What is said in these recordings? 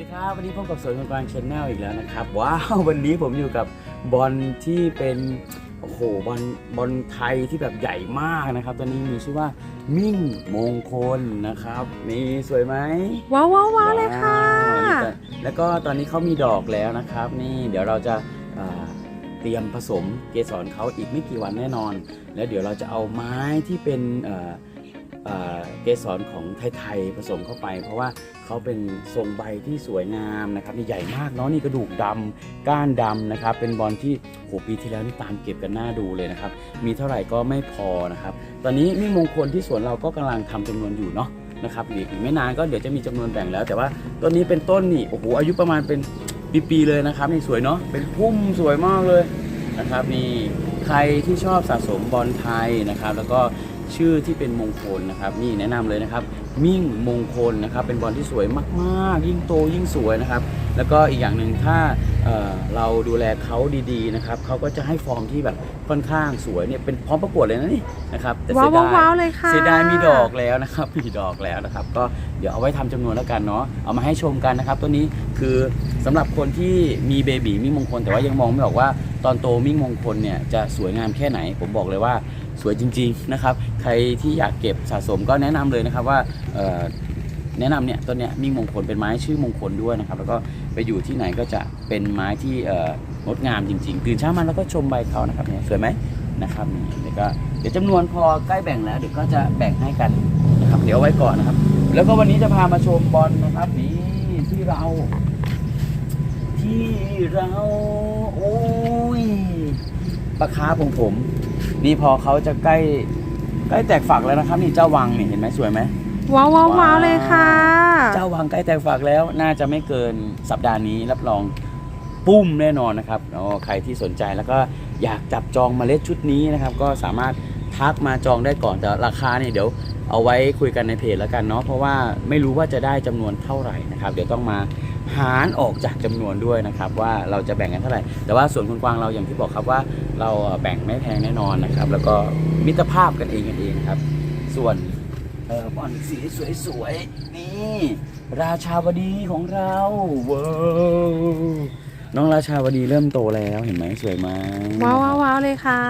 ดีครับวันนี้พบกับสวนกลางชแนลอีกแล้วนะครับ ว้าววันนี้ผมอยู่กับบอลที่เป็นโอ้โหบอลบอลไทยที่แบบใหญ่มากนะครับตัวนี้มีชื่อว่ามิ่งมงคลนะครับนี่สวยไหมว้าวว้าวว้าวเลยค่ะว้าวนี่แต่แล้วก็ตอนนี้เขามีดอกแล้วนะครับ นี่เดี๋ยวเราจะอ่าเตรียมผสมเกสรเขาอีกไม่กี่วันแน่นอน แล้วเดี๋ยวเราจะเอาไม้ที่เป็น เกสรของไทยๆผสมเข้าไป เพราะว่าเขาเป็นทรงใบที่สวยงามนะครับนี่ใหญ่มากเนาะนี่กระดูกดำก้านดำนะครับ เป็นบอลที่โหปีที่แล้วนี่ตามเก็บกันหน้าดูเลยนะครับ มีเท่าไหร่ก็ไม่พอนะครับ ตอนนี้มิ่งมงคลที่สวนเราก็กำลังทำจำนวนอยู่เนาะนะครับอีกอีกไม่นานก็เดี๋ยวจะมีจำนวนแบ่งแล้ว แต่ว่าต้นนี้เป็นต้นนี่โอ้โหอายุประมาณเป็นปีๆเลยนะครับนี่สวยเนาะเป็นพุ่มสวยมากเลยนะครับนี่ใครที่ชอบสะสมบอลไทยนะครับ แล้วก็ ชื่อที่เป็นมงคลนะครับ นี่แนะนำเลยนะครับ มิ่งมงคลนะครับ เป็นบอลที่สวยมากๆ ยิ่งโตยิ่งสวยนะครับ แล้วก็อีกอย่างหนึ่งถ้าเอ่อเราดูแลเขาดีๆนะครับเขาก็จะให้ฟอร์มที่แบบค่อนข้างสวยเนี่ยเป็นพร้อมประกวดเลยนะนี่นะครับแต่ว้าเสีวยว้าวดายว้าวเลยค่ะเสียดายมีดอกแล้วนะครับมีดอกแล้วนะครับ ก็เดี๋ยวเอาไว้ทำจำนวนแล้วกันเนาะเอามาให้ชมกันนะครับตัวนี้คือสำหรับคนที่มีเบบีมิ่งมงคล แต่ว่ายังมองไม่ออกว่าตอนโตมิ่งมงคลเนี่ยจะสวยงามแค่ไหน ผมบอกเลยว่า สวยจริงๆนะครับ ใครที่อยากเก็บสะสมก็แนะนำเลยนะครับว่าแนะนำเนี่ยต้นเนี้ยมิ่งมงคลเป็นไม้ชื่อมงคลด้วยนะครับ แล้วก็ไปอยู่ที่ไหนก็จะเป็นไม้ที่งดงามจริงๆตื่นเช้ามาแล้วก็ชมใบเขานะครับเนี่ยสวยไหมนะครับเดี๋ยวก็เดี๋ยวจำนวนพอใกล้แบ่งแล้วเดี๋ยวก็จะแบ่งให้กันนะครับเดี๋ยวไว้ก่อนนะครับ แล้วก็วันนี้จะพามาชมบอลนะครับนี่ที่เรา ที่เราโอ้ยปลาคาร์ฟของผม นี่พอเขาจะใกล้ใกล้แตกฝักแล้วนะครับ นี่เจ้าวังนี่เห็นไหมสวยไหมว้าวว้าวว้าวเลยค่ะ เจ้าวังใกล้แตกฝักแล้วน่าจะไม่เกินสัปดาห์นี้รับรองปุ้มแน่นอนนะครับอ๋อใครที่สนใจแล้วก็อยากจับจองเมล็ดชุดนี้นะครับ ก็สามารถทักมาจองได้ก่อนแต่ราคาเนี่ยเดี๋ยวเอาไว้คุยกันในเพจแล้วกันเนาะเพราะว่าไม่รู้ว่าจะได้จำนวนเท่าไหร่นะครับ เดี๋ยวต้องมา หารออกจากจำนวนด้วยนะครับว่าเราจะแบ่งกันเท่าไหร่ แต่ว่าส่วนคุณกวางเราอย่างที่บอกครับว่าเราแบ่งไม่แพงแน่นอนนะครับ แล้วก็มิตรภาพกันเองกันเองครับ ส่วนเออบอลสีสวยๆนี่ ราชาวดีของเราว้าวน้องราชาวดีเริ่มโตแล้วเห็นไหมสวยไหมว้าวว้าวว้าวเลยค่ะ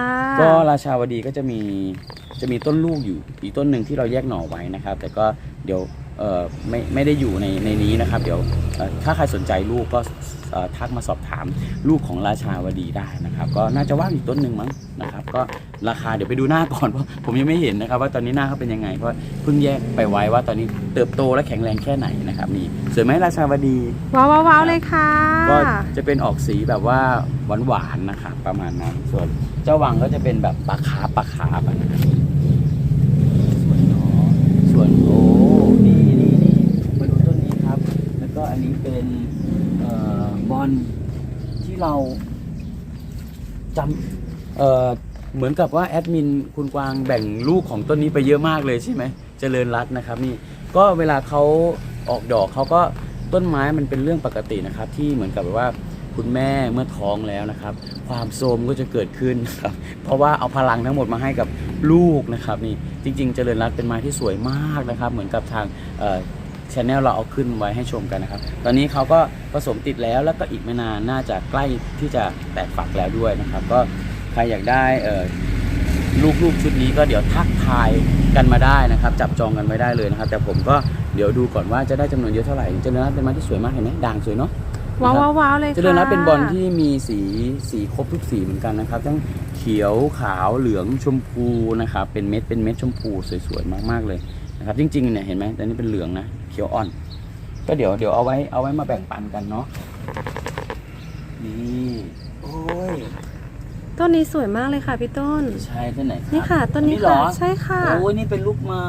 ก็ราชาวดีก็จะมีจะมีต้นลูกอยู่อีกต้นหนึ่งที่เราแยกหน่อไว้นะครับ แต่ก็เดี๋ยวเออ ไม่ไม่ได้อยู่ในในนี้นะครับ เดี๋ยวเอ่อถ้าใครสนใจลูกก็เอ่อทักมาสอบถามลูกของราชาวดีได้นะครับ ก็น่าจะว่างอีกต้นหนึ่งมั้งนะครับ ก็ราคาเดี๋ยวไปดูหน้าก่อนเพราะผมยังไม่เห็นนะครับ ว่าตอนนี้หน้าเขาเป็นยังไงเพราะเพิ่งแยกไปไว้ว่าตอนนี้เติบโตและแข็งแรงแค่ไหนนะครับนี่สวยไหมราชาวดีว้าวว้าวว้าวเลยค่ะก็จะเป็นออกสีแบบว่าหวานๆนะครับประมาณนั้นส่วนเจ้าวังก็จะเป็นแบบปลาคาร์ปปลาคาร์ปอะนะครับส่วนเนาะส่วนโอ้นี่นี่นี่มาดูต้นนี้ครับ แล้วก็อั นี้เป็นออบอลที่เราจำเเหมือนกับว่าแอดมินคุณกวางแบ่งลูกของต้นนี้ไปเยอะมากเลยใช่ไหมเจริญรัตน์นะครับนี่ก็เวลาเขาออกดอกเขาก็ต้นไม้มันเป็นเรื่องปกตินะครับ ที่เหมือนกับว่าคุณแม่เมื่อท้องแล้วนะครับ ความโทมก็จะเกิดขึ้นครับเพราะว่าเอาพลังทั้งหมดมาให้กับลูกนะครับนี่จริง ๆ เจริญรัตน์เป็นไม้ที่สวยมากนะครับ เหมือนกับทาง ชแนลเราเอาขึ้นไว้ให้ชมกันนะครับ ตอนนี้เขาก็ผสมติดแล้วแล้วก็อีกไม่นานน่าจะใกล้ที่จะแตกฝักแล้วด้วยนะครับ ก็ใครอยากได้เอ่อลูกๆชุดนี้ก็เดี๋ยวทักทายกันมาได้นะครับ จับจองกันไว้ได้เลยนะครับ แต่ผมก็เดี๋ยวดูก่อนว่าจะได้จำนวนเยอะเท่าไหร่เจริญรัตน์เป็นไม้ที่สวยมากเห็นไหมด่างสวยเนาะว้าวว้าวว้าวเลยค่ะเจริญรัตน์เป็นบอลที่มีสีสีครบทุกสีเหมือนกันนะครับ ทั้งเขียวขาวเหลืองชมพูนะครับเป็นเม็ดเป็นเม็ดชมพูสวยๆมากๆเลย นะครับ จริงๆเนี่ยเห็นไหมแต่นี่เป็นเหลืองนะเขียวอ่อน ก็เดี๋ยวเดี๋ยวเอาไว้เอาไว้มาแบ่งปันกันเนาะนี่โอ้ยต้นนี้สวยมากเลยค่ะพี่ต้น ใช่ต้นไหนครับนี่ค่ะต้นนี้เหรค่ะอใช่ค่ะ โอ้ยนี่เป็นลูกไม้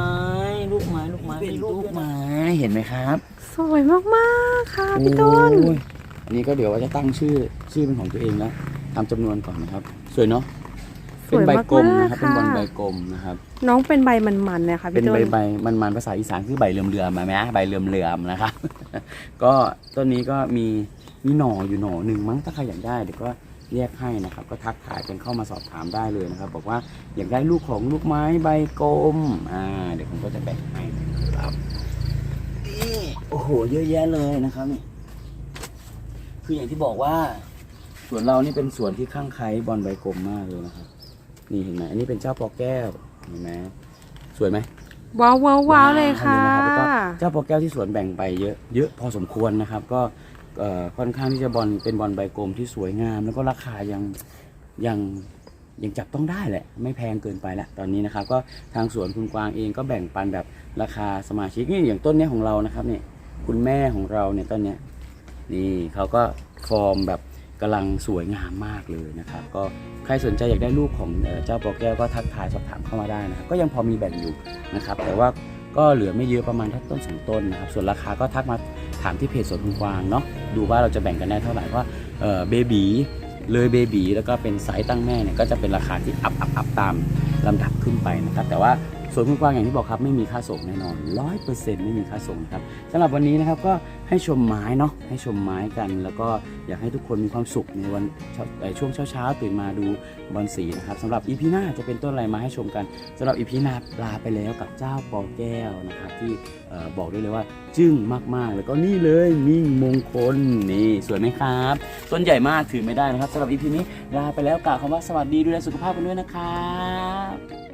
ลูกไม้ลูกไม้เป็นลูกไม้เห็นไหมครับสวยมากมากๆค่ะพี่ต้น โอ้ยอันนี้ก็เดี๋ยวว่าจะตั้งชื่อชื่อเป็นของตัวเองแล้วทำจำนวนก่อนนะครับ สวยเนาะ สเป็นวยใบมากกลมๆนะครับเป็นบอลค่ะ ใบกลมนะครับ น้องเป็นใบมันๆเนี่ยค่ะเป็นพี่ต้ใบน ใบมันมันๆภาษาอีสานคือใบเลื่อมเรือมๆมาไหมใบเลื่อมเรือมๆนะครับ ก็ต้นนี้ก็มีมีหน่ออยู่หน่อหนึ่งมั้งถ้าใครอยากได้เดี๋ยวก็แยกให้นะครับ ก็ทักทายกันเข้ามาสอบถามได้เลยนะครับ บอกว่าอยากได้ลูกของลูกไม้ใบกลมอ่าเดี๋ยวผมก็จะแบ่งให้นะครับนี่โอ้โหเยอะแยะเลยนะครับนี่คืออย่างที่บอกว่าสวนเรานี่เป็นสวนที่ข้างไคล้บอลใบกลมมากเลยนะครับ นี่เห็นไหมอันนี้เป็นเจ้าปอแก้วเห็นไหมสวยไหมว้าวว้าวว้าวเลยค่ะแล้วก็เจ้าปอแก้วที่สวนแบ่งไปเยอะเยอะพอสมควรนะครับ ก็เอ่อค่อนข้างที่จะบอลเป็นบอลใบกลมที่สวยงาม แล้วก็ราคายังยังยังจับต้องได้แหละ ไม่แพงเกินไปละตอนนี้นะครับ ก็ทางสวนคุณกวางเองก็แบ่งปันแบบราคาสมาชิกนี่อย่างต้นเนี้ยของเรานะครับเนี่ยคุณแม่ของเราเนี่ยต้นเนี้ย นี่เขาก็ฟอร์มแบบ กำลังสวยงามมากเลยนะครับ ก็ใครสนใจอยากได้ลูกของเจ้าปอแก้วก็ทักทายสอบถามเข้ามาได้นะครับ ก็ยังพอมีแบ่งอยู่นะครับ แต่ว่าก็เหลือไม่เยอะประมาณแค่ต้นสองต้นนะครับ ส่วนราคาก็ทักมาถามที่เพจสวนคุณกวางเนาะดูว่าเราจะแบ่งกันได้เท่าไหร่ว่าเออเบบีเลยเบบีแล้วก็เป็นไซส์ตั้งแม่เนี่ยก็จะเป็นราคาที่อัพอัพอัพตามลำดับขึ้นไปนะครับ แต่ว่า สวนกวางอย่างที่บอกครับไม่มีค่าส่งแน่นอนร้อยเปอร์เซ็นต์ไม่มีค่าส่งครับสำหรับวันนี้นะครับก็ให้ชมไม้เนาะให้ชมไม้กัน แล้วก็อยากให้ทุกคนมีความสุขในวันช่วงเช้าๆตื่นมาดูบอลสีนะครับสำหรับอีพีหน้าจะเป็นต้นอะไรมาให้ชมกันสำหรับอีพีหนาลาไปแล้วกับเจ้าปอแก้วนะครับที่บอกได้เลยว่าจึ้งมากๆ แล้วก็นี่เลยมิ่งมงคลนี่สวยไหมครับต้นใหญ่มากถือไม่ได้นะครับสำหรับอีพีนี้ลาไปแล้วกล่าวคำว่าสวัสดีดูแลสุขภาพกันด้วยนะครับ